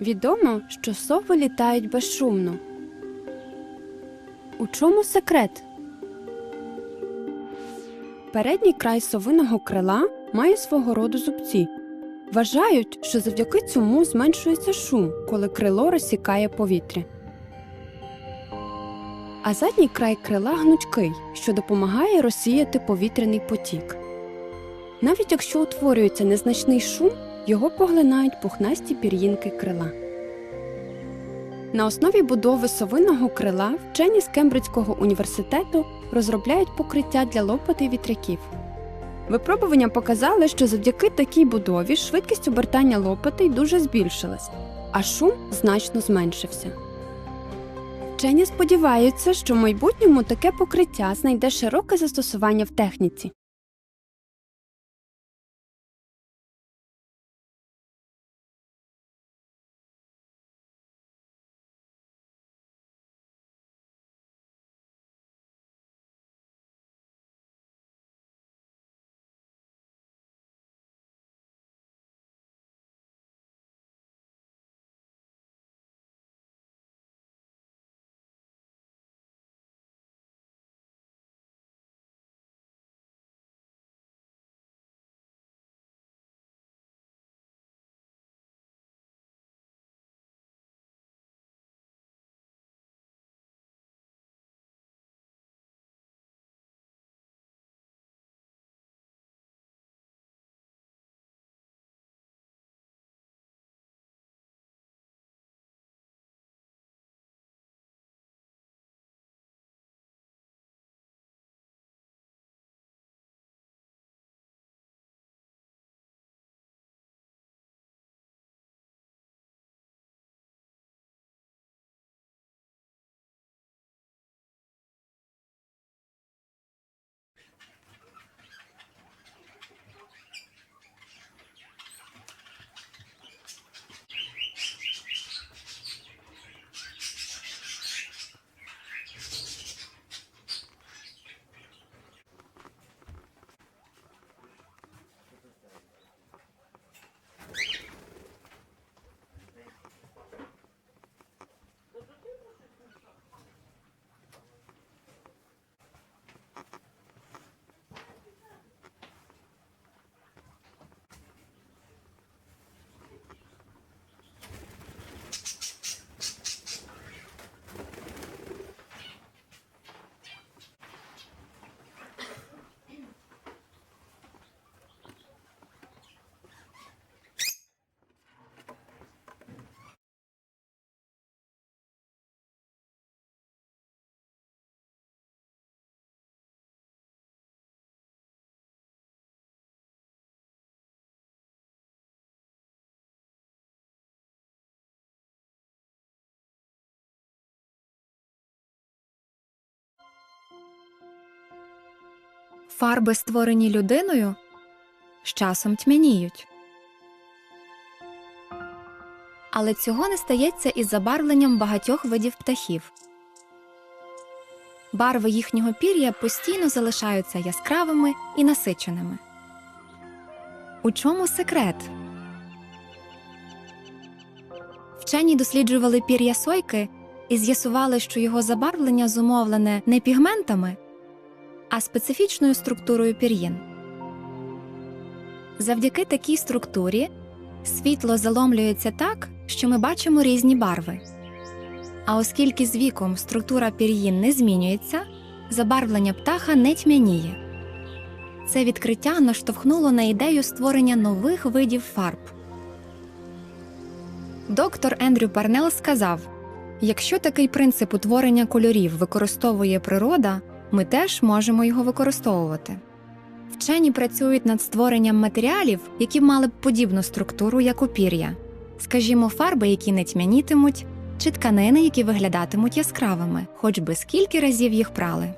Відомо, що сови літають безшумно. У чому секрет? Передній край совиного крила має свого роду зубці. Вважають, що завдяки цьому зменшується шум, коли крило розсікає повітря. А задній край крила гнучкий, що допомагає розсіяти повітряний потік. Навіть якщо утворюється незначний шум, його поглинають пухнасті пір'їнки крила. На основі будови совиного крила вчені з Кембриджського університету розробляють покриття для лопати вітряків. Випробування показали, що завдяки такій будові швидкість обертання лопатей дуже збільшилась, а шум значно зменшився. Вчені сподіваються, що в майбутньому таке покриття знайде широке застосування в техніці. Фарби, створені людиною, з часом тьмяніють. Але цього не стається із забарвленням багатьох видів птахів. Барви їхнього пір'я постійно залишаються яскравими і насиченими. У чому секрет? Вчені досліджували пір'я сойки і з'ясували, що його забарвлення зумовлене не пігментами, а специфічною структурою пір'їн. Завдяки такій структурі світло заломлюється так, що ми бачимо різні барви. А оскільки з віком структура пір'їн не змінюється, забарвлення птаха не тьмяніє. Це відкриття наштовхнуло на ідею створення нових видів фарб. Доктор Ендрю Парнел сказав: якщо такий принцип утворення кольорів використовує природа, ми теж можемо його використовувати. Вчені працюють над створенням матеріалів, які мали б подібну структуру, як у пір'я, скажімо, фарби, які не тьмянітимуть, чи тканини, які виглядатимуть яскравими, хоч би скільки разів їх прали.